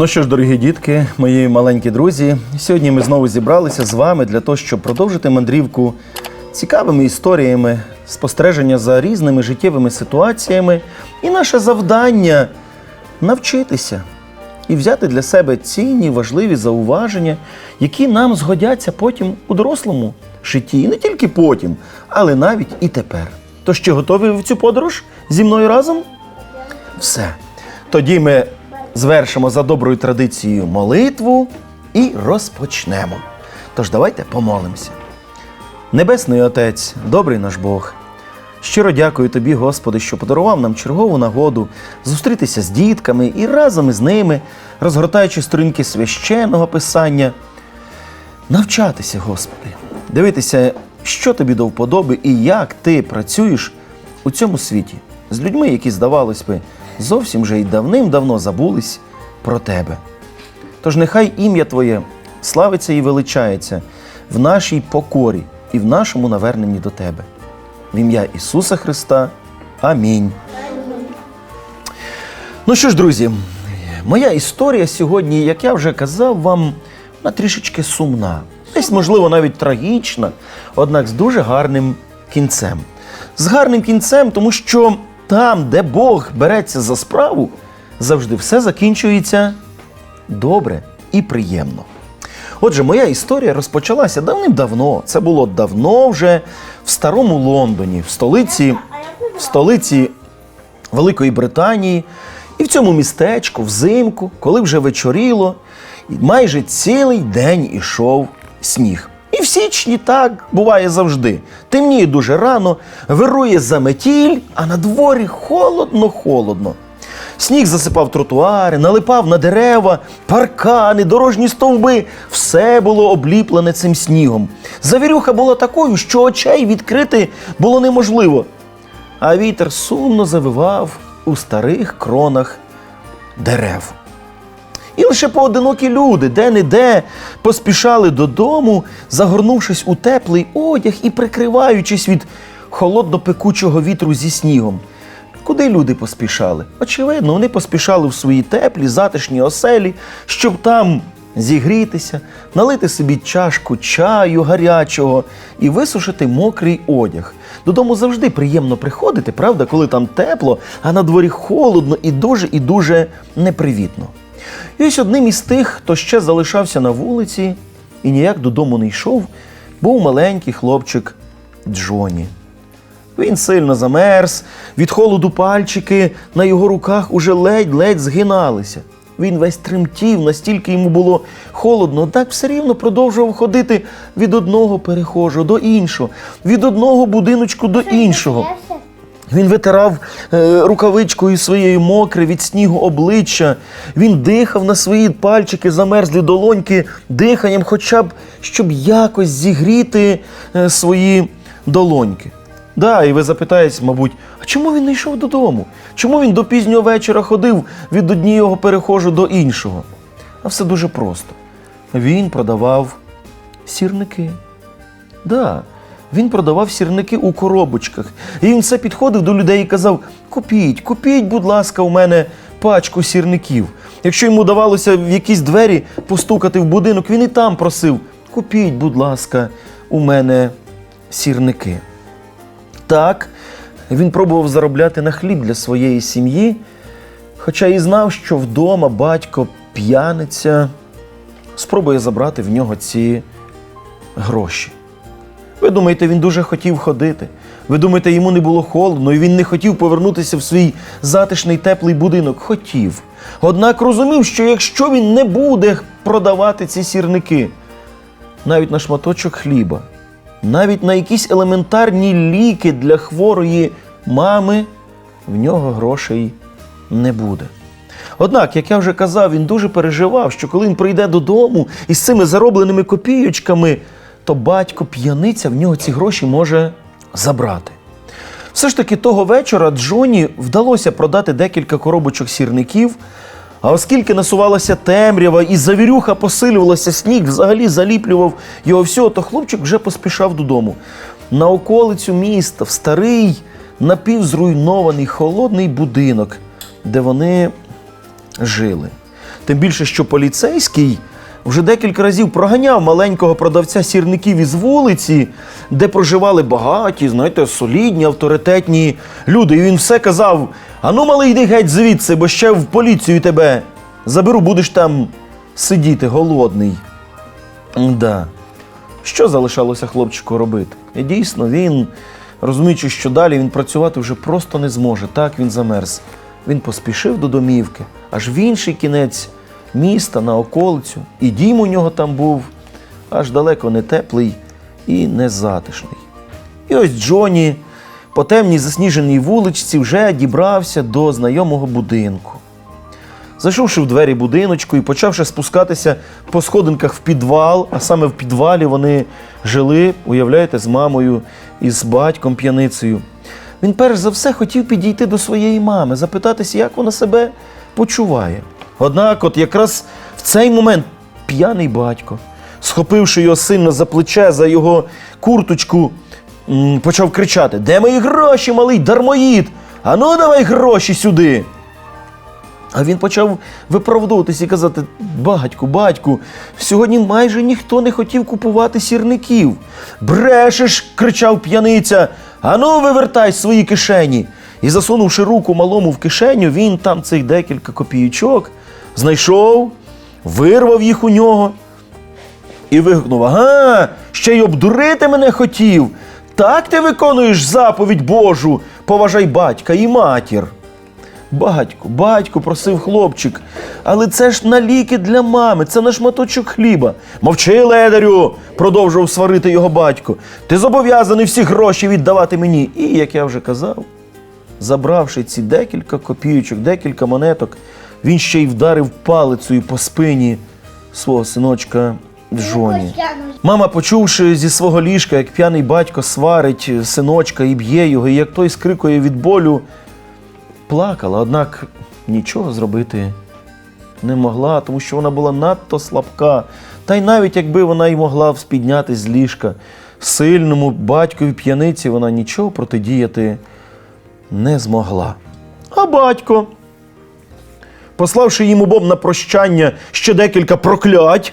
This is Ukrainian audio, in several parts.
Ну що ж, дорогі дітки, мої маленькі друзі, сьогодні ми знову зібралися з вами для того, щоб продовжити мандрівку цікавими історіями, спостереження за різними життєвими ситуаціями. І наше завдання навчитися і взяти для себе цінні, важливі зауваження, які нам згодяться потім у дорослому житті. І не тільки потім, але навіть і тепер. То ще готові в цю подорож зі мною разом? Все. Тоді ми звершимо за доброю традицією молитву і розпочнемо. Тож давайте помолимося. Небесний Отець, добрий наш Бог. Щиро дякую тобі, Господи, що подарував нам чергову нагоду зустрітися з дітками і разом із ними, розгортаючи сторінки священного писання, навчатися, Господи, дивитися, що тобі до вподоби і як ти працюєш у цьому світі з людьми, які, здавалось би, зовсім вже й давним-давно забулись про тебе. Тож нехай ім'я Твоє славиться і величається в нашій покорі і в нашому наверненні до Тебе. В ім'я Ісуса Христа. Амінь. Ну що ж, друзі, моя історія сьогодні, як я вже казав вам, вона трішечки сумна. Десь, можливо, навіть трагічна, однак з дуже гарним кінцем. З гарним кінцем, тому що там, де Бог береться за справу, завжди все закінчується добре і приємно. Отже, моя історія розпочалася давним-давно. Це було давно вже в старому Лондоні, в столиці, в столиці Великої Британії. І в цьому містечку, взимку, коли вже вечоріло, майже цілий день ішов сніг. І в січні так буває завжди. Темніє дуже рано, вирує заметіль, а на дворі холодно-холодно. Сніг засипав тротуари, налипав на дерева, паркани, дорожні стовби. Все було обліплене цим снігом. Завірюха була такою, що очей відкрити було неможливо. А вітер сумно завивав у старих кронах дерев. І лише поодинокі люди де-не-де поспішали додому, загорнувшись у теплий одяг і прикриваючись від холодно-пекучого вітру зі снігом. Куди люди поспішали? Очевидно, вони поспішали в свої теплі, затишні оселі, щоб там зігрітися, налити собі чашку чаю гарячого і висушити мокрий одяг. Додому завжди приємно приходити, правда, коли там тепло, а на дворі холодно і дуже і дуже непривітно. І ось одним із тих, хто ще залишався на вулиці і ніяк додому не йшов, був маленький хлопчик Джоні. Він сильно замерз, від холоду пальчики на його руках уже ледь-ледь згиналися. Він весь тремтів, настільки йому було холодно, однак все рівно продовжував ходити від одного перехожого до іншого, від одного будиночку до іншого. Він витирав е, рукавичкою своєю мокре від снігу обличчя. Він дихав на свої пальчики, замерзлі долоньки, диханням, хоча б щоб якось зігріти е, свої долоньки. Да, і ви запитаєтесь, мабуть, а чому він не йшов додому? Чому він до пізнього вечора ходив від однієї перехожу до іншого? А все дуже просто. Він продавав сірники. Да, він продавав сірники у коробочках. І він все підходив до людей і казав: Купіть, купіть, будь ласка, у мене пачку сірників. Якщо йому давалося в якісь двері постукати в будинок, він і там просив: Купіть, будь ласка, у мене сірники. Так, він пробував заробляти на хліб для своєї сім'ї, хоча і знав, що вдома батько п'яниця спробує забрати в нього ці гроші. Ви думаєте, він дуже хотів ходити. Ви думаєте, йому не було холодно, і він не хотів повернутися в свій затишний теплий будинок? Хотів. Однак розумів, що якщо він не буде продавати ці сірники, навіть на шматочок хліба, навіть на якісь елементарні ліки для хворої мами, в нього грошей не буде. Однак, як я вже казав, він дуже переживав, що коли він прийде додому із цими заробленими копійочками, то батько п'яниця в нього ці гроші може забрати. Все ж таки, того вечора Джоні вдалося продати декілька коробочок сірників. А оскільки насувалася темрява і завірюха посилювалася, сніг взагалі заліплював його всього, то хлопчик вже поспішав додому. На околицю міста, в старий напівзруйнований холодний будинок, де вони жили. Тим більше, що поліцейський вже декілька разів проганяв маленького продавця сірників із вулиці, де проживали багаті, знаєте, солідні, авторитетні люди. І він все казав: ану, малий, йди геть звідси, бо ще в поліцію тебе заберу, будеш там сидіти голодний. Да. Що залишалося хлопчику робити? І дійсно, він, розуміючи, що далі він працювати вже просто не зможе. Так він замерз. Він поспішив до домівки, аж в інший кінець міста на околицю. І дім у нього там був аж далеко не теплий і не затишний. І ось Джоні по темній засніженій вуличці вже дібрався до знайомого будинку. Зайшовши в двері будиночку і почавши спускатися по сходинках в підвал, а саме в підвалі вони жили, уявляєте, з мамою і з батьком п'яницею. Він перш за все хотів підійти до своєї мами, запитатися, як вона себе почуває. Однак, от якраз в цей момент п'яний батько, схопивши його сильно за плече, за його курточку, почав кричати: Де мої гроші, малий дармоїд? Ану, давай гроші сюди. А він почав виправдовуватись і казати: батьку, батьку, сьогодні майже ніхто не хотів купувати сірників. Брешеш, кричав п'яниця. Ану, вивертай свої кишені. І засунувши руку малому в кишеню, він там цих декілька копійочок знайшов, вирвав їх у нього і вигукнув: Ага, ще й обдурити мене хотів. Так ти виконуєш заповідь Божу, поважай батька і матір. Батько, батько, просив хлопчик, але це ж на ліки для мами, це на шматочок хліба. Мовчи, ледарю, продовжував сварити його батько. Ти зобов'язаний всі гроші віддавати мені. І, як я вже казав, забравши ці декілька копійочок, декілька монеток, він ще й вдарив палицею по спині свого синочка Джоні. Мама, почувши зі свого ліжка, як п'яний батько сварить синочка і б'є його, і як той скрикує від болю, плакала, однак нічого зробити не могла, тому що вона була надто слабка. Та й навіть якби вона й могла спідняти з ліжка, сильному батькові п'яниці вона нічого протидіяти не змогла. А батько, пославши їм обом на прощання ще декілька проклять,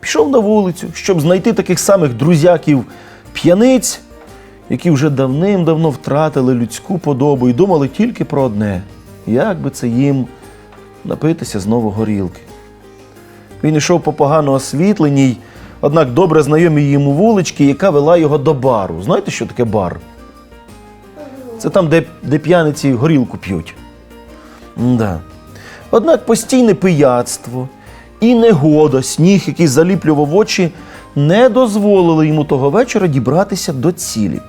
пішов на вулицю, щоб знайти таких самих друзяків п'яниць, які вже давним-давно втратили людську подобу і думали тільки про одне: як би це їм напитися знову горілки. Він йшов по погано освітленій, однак добре знайомій йому вуличці, яка вела його до бару. Знаєте, що таке бар? Це там, де, де п'яниці горілку п'ють. Да. Однак постійне пияцтво і негода, сніг, який заліплював очі, не дозволили йому того вечора дібратися до цілі.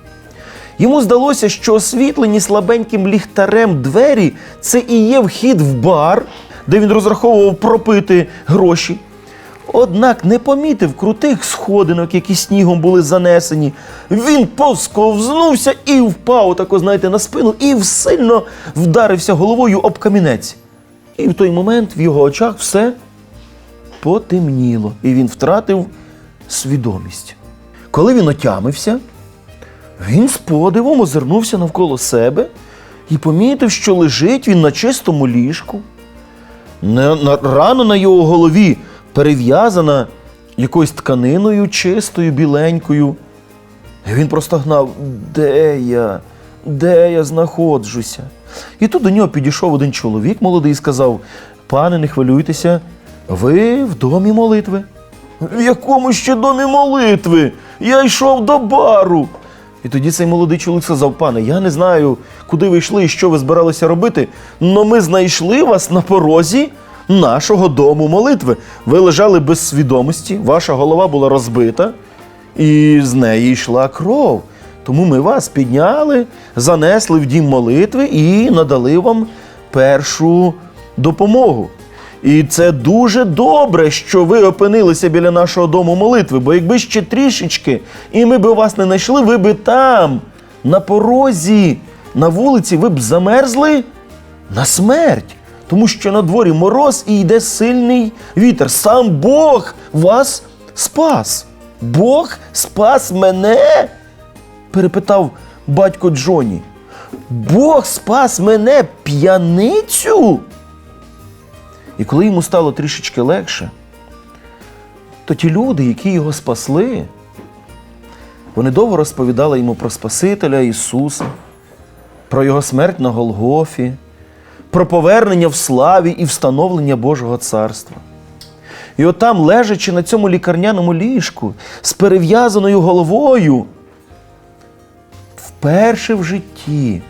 Йому здалося, що освітлені слабеньким ліхтарем двері це і є вхід в бар, де він розраховував пропити гроші. Однак не помітив крутих сходинок, які снігом були занесені. Він посковзнувся і впав, тако, знаєте, на спину, і сильно вдарився головою об камінець. І в той момент в його очах все потемніло, і він втратив свідомість. Коли він отямився, він з подивом озирнувся навколо себе і помітив, що лежить він на чистому ліжку. Рана на його голові перев'язана якоюсь тканиною чистою, біленькою. І він простогнав, де я, де я знаходжуся. І тут до нього підійшов один чоловік молодий і сказав: Пане, не хвилюйтеся, ви в домі молитви. В якому ще домі молитви? Я йшов до бару. І тоді цей молодий чоловік сказав: пане, я не знаю, куди ви йшли і що ви збиралися робити, але ми знайшли вас на порозі нашого дому молитви. Ви лежали без свідомості, ваша голова була розбита, і з неї йшла кров. Тому ми вас підняли, занесли в дім молитви і надали вам першу допомогу. І це дуже добре, що ви опинилися біля нашого дому молитви, бо якби ще трішечки, і ми б вас не знайшли, ви би там, на порозі, на вулиці, ви б замерзли на смерть. Тому що на дворі мороз і йде сильний вітер. Сам Бог вас спас. Бог спас мене? Перепитав батько Джоні. Бог спас мене п'яницю? І коли йому стало трішечки легше, то ті люди, які його спасли, вони довго розповідали йому про Спасителя Ісуса, про Його смерть на Голгофі, про повернення в славі і встановлення Божого царства. І от там, лежачи на цьому лікарняному ліжку з перев'язаною головою, вперше в житті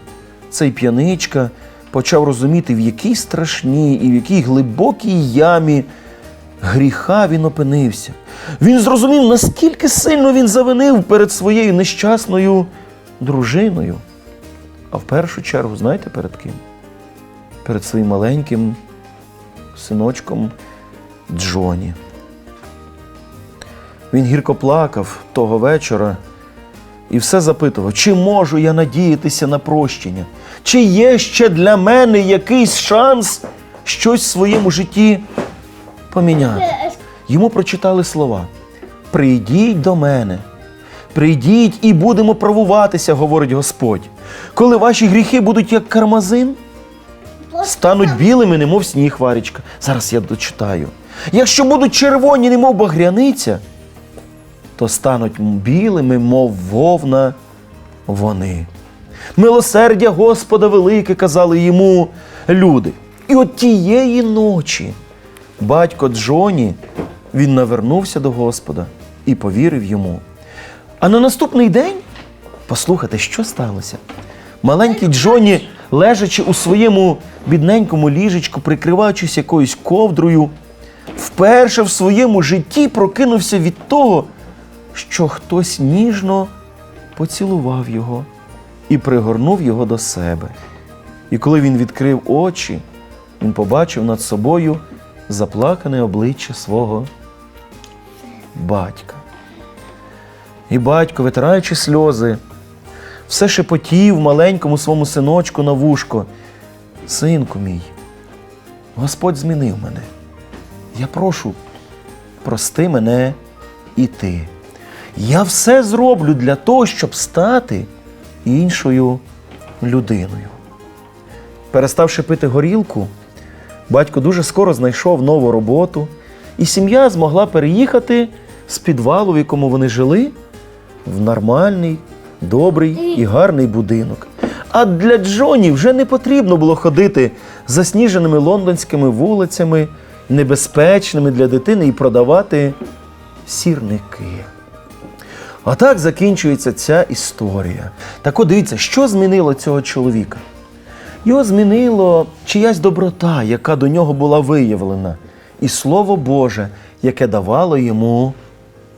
цей п'яничка почав розуміти, в якій страшній і в якій глибокій ямі гріха він опинився. Він зрозумів, наскільки сильно він завинив перед своєю нещасною дружиною. А в першу чергу, знаєте перед ким? Перед своїм маленьким синочком Джоні. Він гірко плакав того вечора і все запитував, чи можу я надіятися на прощення, чи є ще для мене якийсь шанс щось в своєму житті поміняти. Йому прочитали слова: Прийдіть до мене, прийдіть і будемо правуватися, говорить Господь. Коли ваші гріхи будуть як кармазин, стануть білими, немов сніг варічка. Зараз я дочитаю. Якщо будуть червоні, немов багряниця, то стануть білими, мов вовна вони. Милосердя Господа велике, казали йому люди. І от тієї ночі батько Джоні він навернувся до Господа і повірив йому. А на наступний день, послухайте, що сталося? Маленький Джоні, лежачи у своєму бідненькому ліжечку, прикриваючись якоюсь ковдрою, вперше в своєму житті прокинувся від того, що хтось ніжно поцілував його і пригорнув його до себе. І коли він відкрив очі, він побачив над собою заплакане обличчя свого батька. І батько, витираючи сльози, все шепотів маленькому своєму синочку на вушко. Синку мій, Господь змінив мене. Я прошу, прости мене і ти. Я все зроблю для того, щоб стати іншою людиною. Переставши пити горілку, батько дуже скоро знайшов нову роботу, і сім'я змогла переїхати з підвалу, в якому вони жили, в нормальний, добрий і гарний будинок. А для Джоні вже не потрібно було ходити засніженими лондонськими вулицями, небезпечними для дитини і продавати сірники. А так закінчується ця історія. Так от дивіться, що змінило цього чоловіка? Його змінило чиясь доброта, яка до нього була виявлена, і Слово Боже, яке давало йому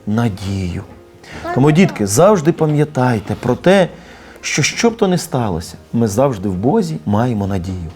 надію. Тому, дітки, завжди пам'ятайте про те, що що б то не сталося, ми завжди в Бозі маємо надію.